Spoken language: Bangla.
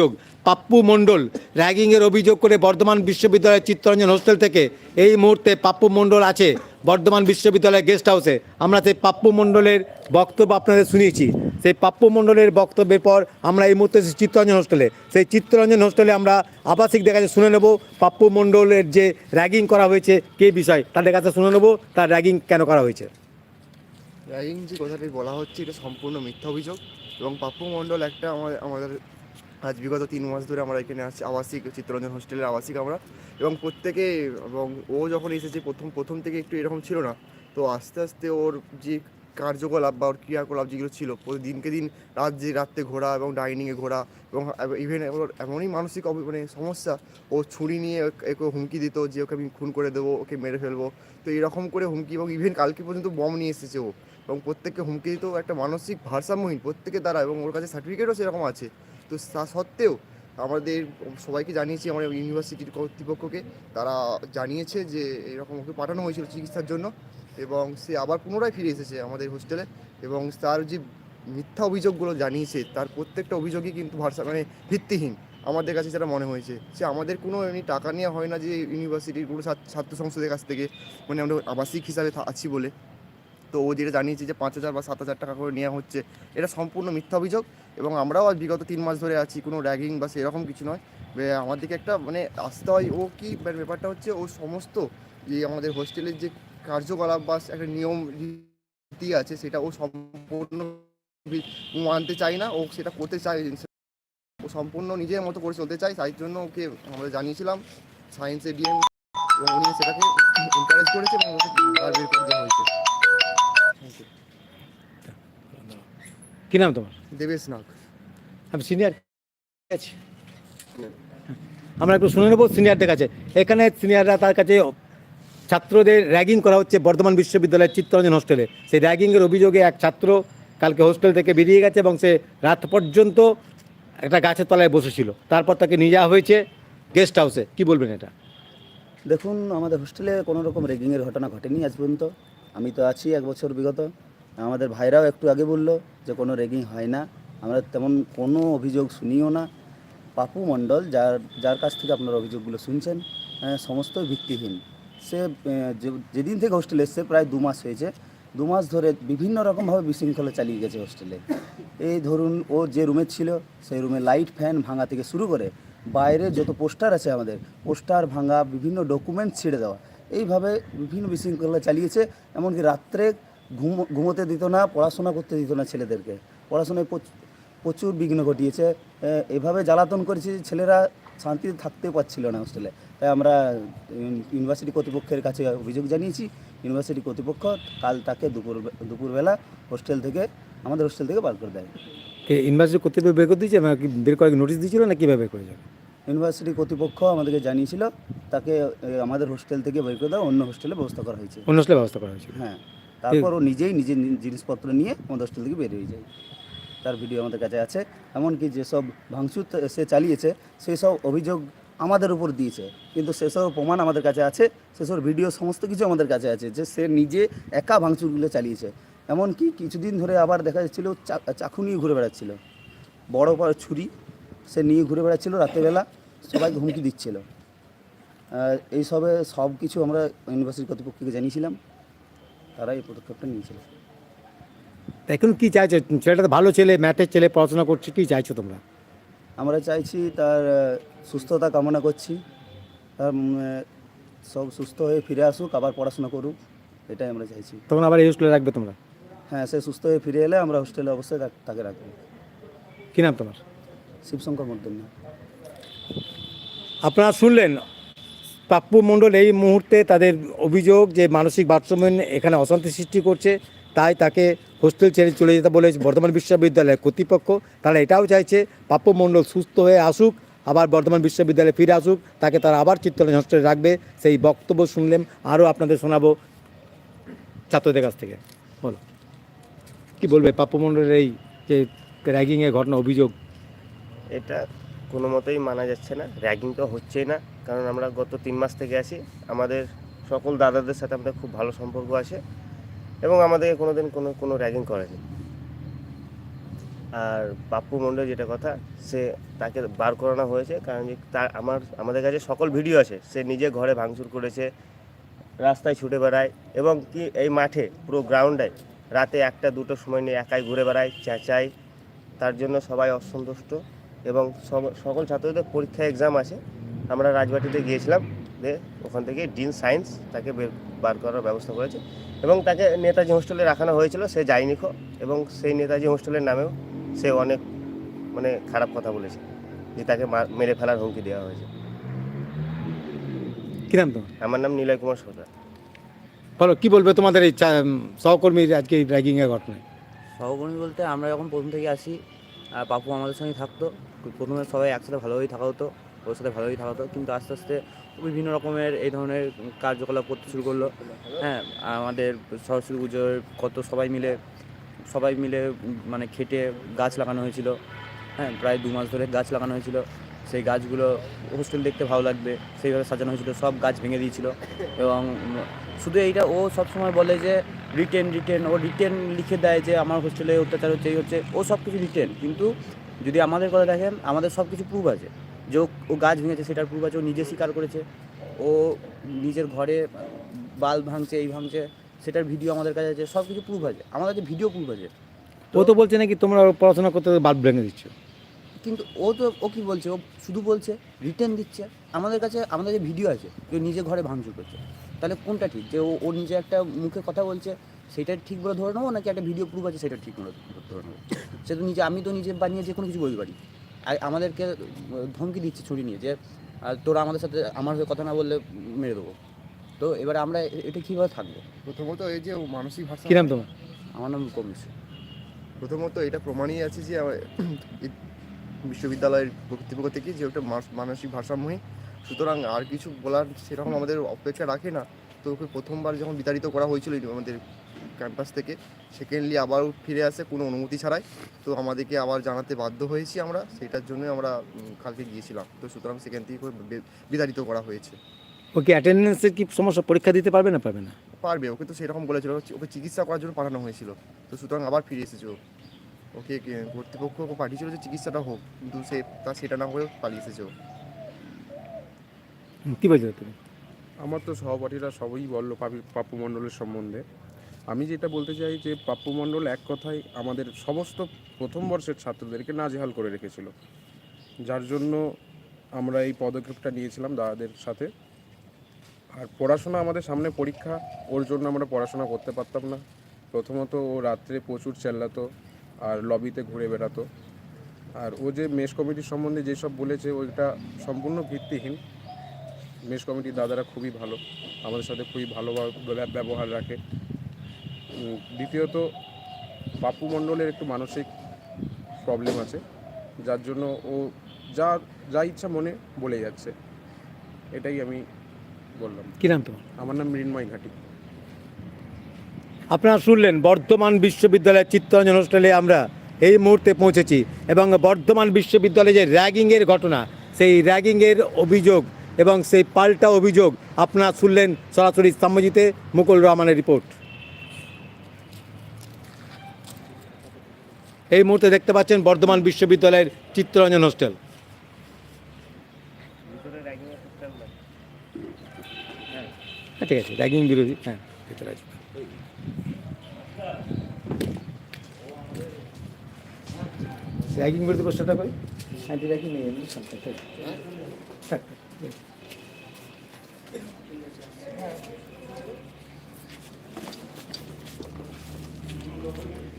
অভিযোগ। পাপ্পু মণ্ডল র্যাগিংয়ের অভিযোগ করে বর্ধমান বিশ্ববিদ্যালয়ের চিত্তরঞ্জন হোস্টেল থেকে এই মুহূর্তে পাপ্পু মণ্ডল আছে বর্ধমান বিশ্ববিদ্যালয়ের গেস্ট হাউসে। আমরা সেই পাপ্পু মণ্ডলের বক্তব্য আপনাদের শুনিয়েছি। সেই পাপ্পু মণ্ডলের বক্তব্যের পর আমরা এই মুহূর্তে চিত্তরঞ্জন হোস্টেলে। সেই চিত্তরঞ্জন হোস্টেলে আমরা আবাসিকদের কাছে শুনে নেব পাপ্পু মণ্ডলের যে র্যাগিং করা হয়েছে, কে বিষয়, তাদের কাছে শুনে নেব তার র্যাগিং কেন করা হয়েছে। র্যাগিং যে কথাটি বলা হচ্ছে, এটা সম্পূর্ণ মিথ্যা অভিযোগ এবং পাপ্পু মণ্ডল একটা আমার- আমাদের আজ বিগত তিন মাস ধরে আমরা এখানে আসছি আবাসিক চিত্তরঞ্জন হোস্টেলের আবাসিক আমরা। এবং প্রত্যেকে, এবং ও যখন এসেছে, প্রথম প্রথম থেকে একটু এরকম ছিল না। তো আস্তে আস্তে ওর যে কার্যকলাপ বা ওর ক্রিয়াকলাপ যেগুলো ছিল দিনকে দিন রাত যে রাত্রে ঘোরা এবং ডাইনিংয়ে ঘোরা এবং ইভেন ওর এমনই মানসিক মানে সমস্যা, ও ছুরি নিয়ে ওকে হুমকি দিত যে ওকে আমি খুন করে দেবো, ওকে মেরে ফেলব। তো এরকম করে হুমকি এবং ইভেন কালকে পর্যন্ত বম নিয়ে এসেছে ও। এবং প্রত্যেককে হুমকি দিত একটা মানসিক ভারসাম্যহীন প্রত্যেকের দ্বারা এবং ওর কাছে সার্টিফিকেটও সেরকম আছে। তো তা সত্ত্বেও আমাদের, সবাইকে জানিয়েছি আমাদের ইউনিভার্সিটির কর্তৃপক্ষকে। তারা জানিয়েছে যে এরকম ওকে পাঠানো হয়েছিল চিকিৎসার জন্য এবং সে আবার পুনরায় ফিরে এসেছে আমাদের হোস্টেলে এবং তার যে মিথ্যা অভিযোগগুলো জানিয়েছে, তার প্রত্যেকটা অভিযোগই কিন্তু ভারসা মানে ভিত্তিহীন। আমাদের কাছে যেটা মনে হয়েছে সে আমাদের কোনো এমনি টাকা নেওয়া হয় না যে ইউনিভার্সিটির কোনো ছাত্র- সংসদের কাছ থেকে মানে আমরা আবাসিক হিসাবে আছি বলে। তো ও যেটা জানিয়েছে যে পাঁচ হাজার বা সাত হাজার টাকা করে নেওয়া হচ্ছে, এটা সম্পূর্ণ মিথ্যা অভিযোগ এবং আমরাও আজ বিগত তিন মাস ধরে আছি, কোনো র্যাগিং বা সেরকম কিছু নয়। আমার দিকে একটা মানে আসতে হয়, ও কি ব্যাপার- ব্যাপারটা হচ্ছে ও সমস্ত যে আমাদের হোস্টেলের যে কার্যকলাপ বা একটা নিয়ম, রীতি আছে, সেটা ও সম্পূর্ণ মানতে চায় না, ও সেটা করতে চায় ও সম্পূর্ণ নিজের মতো করে চলতে চায়, তাই জন্য ওকে আমরা জানিয়েছিলাম সায়েন্সের ডিএম এবং উনি সেটাকে এনকারেজ করেছে এবং ওকে বের করে দেওয়া হয়েছে। কি নাম তোমার? দেবেশ নাগ। আমি সিনিয়র আছি। আমরা একটু শুনে নেব সিনিয়রদের কাছে। এখানে সিনিয়ররা তার কাছে ছাত্রদের র্যাগিং করা হচ্ছে বর্ধমান বিশ্ববিদ্যালয়ের চিত্তরঞ্জন হোস্টেলে সেই র্যাগিংয়ের অভিযোগে এক ছাত্র কালকে হোস্টেল থেকে বেরিয়ে গেছে এবং সে রাত পর্যন্ত একটা গাছের তলায় বসেছিল। তারপর তাকে নিয়ে যাওয়া হয়েছে গেস্ট হাউসে কি বলবেন এটা? দেখুন আমাদের হোস্টেলে কোনো রকম রেগিংয়ের ঘটনা ঘটেনি আজ পর্যন্ত। আমি তো আছি এক বছর বিগত। আমাদের ভাইরাও একটু আগে বলল যে কোনো রেগিং হয় না। আমরা তেমন কোনো অভিযোগ শুনিও না। পাপু মণ্ডল যার যার কাছ থেকে আপনারা অভিযোগগুলো শুনছেন আহ, সমস্তই ভিত্তিহীন। সে যেদিন থেকে হোস্টেলে এসছে প্রায় দু মাস হয়েছে। দু মাস ধরে বিভিন্ন রকমভাবে বিশৃঙ্খলা চালিয়ে গেছে হোস্টেলে এই ধরুন ও যে রুমে ছিল সেই রুমে লাইট ফ্যান ভাঙা থেকে শুরু করে বাইরে যত পোস্টার আছে আমাদের পোস্টার ভাঙা বিভিন্ন ডকুমেন্ট ছেড়ে দেওয়া এইভাবে বিভিন্ন বিশৃঙ্খলা চালিয়েছে। এমনকি রাত্রে ঘুম ঘুমোতে দিত না পড়াশোনা করতে দিত না ছেলেদেরকে। পড়াশোনায় প্রচ- প্রচুর বিঘ্ন ঘটিয়েছে। এভাবে জ্বালাতন করেছে যে ছেলেরা শান্তিতে থাকতে পারছিল না হোস্টেলে। তাই আমরা ইউনিভার্সিটি কর্তৃপক্ষের কাছে অভিযোগ জানিয়েছি। ইউনিভার্সিটি কর্তৃপক্ষ কাল তাকে দুপুর দুপুরবেলা হোস্টেল থেকে আমাদের হোস্টেল থেকে বার করে দেয়। ইউনিভার্সিটি কর্তৃপক্ষ বের করে দিয়েছে? বের করে নোটিশ দিয়েছিল না কীভাবে করে যাবে? ইউনিভার্সিটি কর্তৃপক্ষ আমাদেরকে জানিয়েছিল তাকে আমাদের হোস্টেল থেকে বের করে দেওয়া অন্য হোস্টেলে ব্যবস্থা করা হয়েছে। অন্য হোস্টেলে ব্যবস্থা করা হয়েছে হ্যাঁ। তারপর ও নিজেই নিজের জিনিসপত্র নিয়ে আমাদের হোস্টেল থেকে বেরিয়ে যায়। তার ভিডিও আমাদের কাছে আছে। এমনকি যেসব ভাঙচুর সে চালিয়েছে সেই সব অভিযোগ আমাদের উপর দিয়েছে। কিন্তু সেসব প্রমাণ আমাদের কাছে আছে সেসব ভিডিও সমস্ত কিছু আমাদের কাছে আছে যে সে নিজে একা ভাঙচুরগুলো চালিয়েছে। এমনকি কিছুদিন ধরে আবার দেখা যাচ্ছিল চা- চাকু নিয়ে ঘুরে বেড়াচ্ছিল। বড় বড় ছুরি সে নিয়ে ঘুরে বেড়াচ্ছিল রাত্রেবেলা সবাইকে হুমকি দিচ্ছিল। এইসবে সব কিছু আমরা ইউনিভার্সিটি কর্তৃপক্ষকে জানিয়েছিলাম। তারা এই পদক্ষেপটা নিয়েছিল। এখন কি চাইছো? ছেলেটা তো ভালো ছেলে ম্যাথের ছেলে পড়াশোনা করছে কি চাইছো তোমরা? আমরা চাইছি তার সুস্থতা কামনা করছি। তার সব সুস্থ হয়ে ফিরে আসুক আবার পড়াশোনা করুক এটাই আমরা চাইছি। তখন আবার এই হোস্টেলে রাখবে তোমরা? হ্যাঁ সে সুস্থ হয়ে ফিরে এলে আমরা হোস্টেলে অবশ্যই তাকে রাখব। কি নাম তোমার? শিবশঙ্কর মর্দন্য আপনারা শুনলেন পাপ্পু মণ্ডল এই মুহূর্তে তাদের অভিযোগ যে মানসিক ভারসাম্য এখানে অশান্তি সৃষ্টি করছে, তাই তাকে হোস্টেল ছেড়ে চলে যেতে বলে বর্ধমান বিশ্ববিদ্যালয়ের কর্তৃপক্ষ। তারা এটাও চাইছে পাপ্পু মণ্ডল সুস্থ হয়ে আসুক, আবার বর্ধমান বিশ্ববিদ্যালয়ে ফিরে আসুক, তাকে তারা আবার চিত্তরঞ্জন হোস্টেলে রাখবে, সেই বক্তব্য শুনলেন আরও আপনাদের শোনাবো ছাত্রদের কাছ থেকে। বলো। কি বলবে পাপ্পু মণ্ডলের এই যে র্যাগিংয়ের ঘটনা, অভিযোগ? এটা কোনো মতেই মানা যাচ্ছে না র্যাগিং তো হচ্ছেই না, কারণ আমরা গত তিন মাস থেকে আছি, আমাদের সকল দাদাদের সাথে আমাদের খুব ভালো সম্পর্ক আছে এবং আমাদেরকে কোনো দিন কোনো কোনো র্যাগিং করেনি। আর পাপ্পু মণ্ডল যেটা কথা, সে তাকে বার করানো হয়েছে, কারণ যে তার, আমার, আমাদের কাছে সকল ভিডিও আছে, সে নিজে ঘরে ভাঙচুর করেছে, রাস্তায় ছুটে বেড়ায় এবং কি এই মাঠে, পুরো গ্রাউন্ডে রাতে একটা দুটো সময় নিয়ে একাই ঘুরে বেড়ায়, চেঁচায়, তার জন্য সবাই অসন্তুষ্ট। এবং সব- সকল ছাত্রদের পরীক্ষা এক্সাম আছে। আমরা রাজবাটিতে গিয়েছিলাম যে ওখান থেকে ডিন সায়েন্স তাকে বের বার করার ব্যবস্থা করেছে। এবং তাকে নেতাজি হোস্টেলে রাখানো হয়েছিল সে যায়নি খো এবং সেই নেতাজি হোস্টেলের নামেও সে অনেক মানে খারাপ কথা বলেছে যে তাকে মা- মেরে ফেলার হুমকি দেওয়া হয়েছে। কি নাম তোমার? আমার নাম নিলয় কুমার সরকার। বলো কি বলবে তোমাদের এই চা- সহকর্মীর আজকে এই র্যাগিংয়ের ঘটনায়? সহকর্মী বলতে আমরা যখন প্রথম থেকে আসি আর পাপু আমাদের সঙ্গে থাকতো। প্রথমে সবাই একসাথে ভালোভাবেই থাকা হতো, ওর সাথে ভালোভাবেই থাকা হতো। কিন্তু আস্তে আস্তে বিভিন্ন রকমের এই ধরনের কার্যকলাপ করতে শুরু করল। হ্যাঁ আমাদের সরস্বতী পুজোর কত সবাই মিলে সবাই মিলে মানে খেটে গাছ লাগানো হয়েছিল। হ্যাঁ প্রায় দু মাস ধরে গাছ লাগানো হয়েছিল। সেই গাছগুলো হোস্টেল দেখতে ভালো লাগবে। সেইভাবে সাজানো হয়েছিল। সব গাছ ভেঙে দিয়েছিল। এবং শুধু এইটা ও সবসময় বলে যে রিটেন রিটেন ও রিটেন লিখে দেয় যে আমার হোস্টেলে অত্যাচার হচ্ছে এই হচ্ছে। ও সব কিছু রিটেন কিন্তু যদি আমাদের কথা দেখেন আমাদের সব কিছু প্রুফ আছে। যে ও- গাছ ভেঙেছে সেটার প্রুফ আছে। ও নিজে স্বীকার করেছে। ও নিজের ঘরে বাল ভাঙছে এই ভাঙছে সেটার ভিডিও আমাদের কাছে আছে। সব কিছু প্রুফ আছে। আমাদের কাছে ভিডিও প্রুফ আছে। ও তো বলছে নাকি তোমরা পড়াশোনা করতে বাল্ব ভেঙে দিচ্ছ? কিন্তু ও তো ও কি বলছে? ও শুধু বলছে রিটার্ন দিচ্ছে। আমাদের কাছে আমাদের কাছে ভিডিও আছে যে নিজে ঘরে ভাঙচুর করছে। তাহলে কোনটা ঠিক? যে ও ও নিজে একটা মুখে কথা বলছে সেটা ঠিক বলে ধরে নেব নাকি একটা ভিডিও প্রুফ আছে সেটা ঠিক বলে ধরে নেব? সে তো নিজে আমি তো নিজে বানিয়ে যে কোনো কিছু বলতে পারি। আর আমাদেরকে ধমকি দিচ্ছে ছুরি নিয়ে যে আর তোরা আমাদের সাথে আমার হয়ে কথা না বললে মেরে দেবো। তো এবারে আমরা এটা কীভাবে থাকব? প্রথমত এই যে মানসিক ভাষা কি নাম তোমার? আমার নাম কমিশ প্রথমত এটা প্রমাণই আছে যে বিশ্ববিদ্যালয়ের কর্তৃপক্ষ থেকে যে ওটা মানসিক ভারসাম্যহীন। সুতরাং আর কিছু বলার সেরকম আমাদের অপেক্ষা রাখে না। তো ওকে প্রথমবার যখন বিতাড়িত করা হয়েছিল আমাদের ক্যাম্পাস থেকে সেকেন্ডলি আবার ফিরে আসে কোনো অনুমতি ছাড়াই। তো আমাদেরকে আবার জানাতে বাধ্য হয়েছি আমরা সেটার জন্য আমরা কালকে গিয়েছিলাম। তো সুতরাং সেখান থেকে বিতাড়িত করা হয়েছে। ওকে অ্যাটেন্ডেন্সের কি সমস্যা পরীক্ষা দিতে পারবে না পারবে না? পারবে ওকে তো সেরকম বলেছিল। ওকে চিকিৎসা করার জন্য পাঠানো হয়েছিল। তো সুতরাং আবার ফিরে এসেছে ও। ওকে কর্তৃপক্ষ ওকে পাঠিয়েছিল যে চিকিৎসাটা হোক কিন্তু সে তা সেটা না হয়ে পালিয়ে এসেছে ও। কি বলছো তুমি? আমার তো সহপাঠীরা সবই বলল পাপি পাপ্পু মণ্ডলের সম্বন্ধে। আমি যেটা বলতে চাই যে পাপ্পু মণ্ডল এক কথায় আমাদের সমস্ত প্রথম বর্ষের ছাত্রদেরকে নাজেহাল করে রেখেছিল। যার জন্য আমরা এই পদক্ষেপটা নিয়েছিলাম দাদাদের সাথে। আর পড়াশোনা আমাদের সামনে পরীক্ষা, ওর জন্য আমরা পড়াশোনা করতে পারতাম না। প্রথমত ও রাত্রে প্রচুর চেল্লাতো আর লবিতে ঘুরে বেড়াতো। আর ও যে মেস কমিটির সম্বন্ধে যেসব বলেছে, ওইটা সম্পূর্ণ ভিত্তিহীন। মেস কমিটির দাদারা খুবই ভালো আমাদের সাথে খুবই ভালো ব্যবহার রাখে। দ্বিতীয়ত পাপ্পু মণ্ডলের একটু মানসিক প্রবলেম আছে যার জন্য ও যা যা ইচ্ছা মনে বলে যাচ্ছে। এটাই আমি বললাম। কি নাম তোমার? আমার নাম মৃন্ময় ঘাটি। আপনারা শুনলেন বর্ধমান বিশ্ববিদ্যালয়ের চিত্তরঞ্জন হোস্টেলে আমরা এই মুহূর্তে পৌঁছেছি এবং বর্ধমান বিশ্ববিদ্যালয়ে যে র্যাগিংয়ের ঘটনা সেই র্যাগিংয়ের অভিযোগ এবং সেই পাল্টা অভিযোগ আপনারা শুনলেন সরাসরি স্তম্ভজিতে মুকুল রহমানের রিপোর্ট। এই মুহূর্তে দেখতে পাচ্ছেন বর্ধমান বিশ্ববিদ্যালয়ের চিত্তরঞ্জন হোস্টেল। হ্যাঁ ঠিক আছে র্যাগিং বিরোধী হ্যাঁ ভিতরে আসবে। র্যাগিং বিরোধী প্রশ্নটা করি অ্যান্টি র্যাগিং নেই থেকে। থাক, থাক।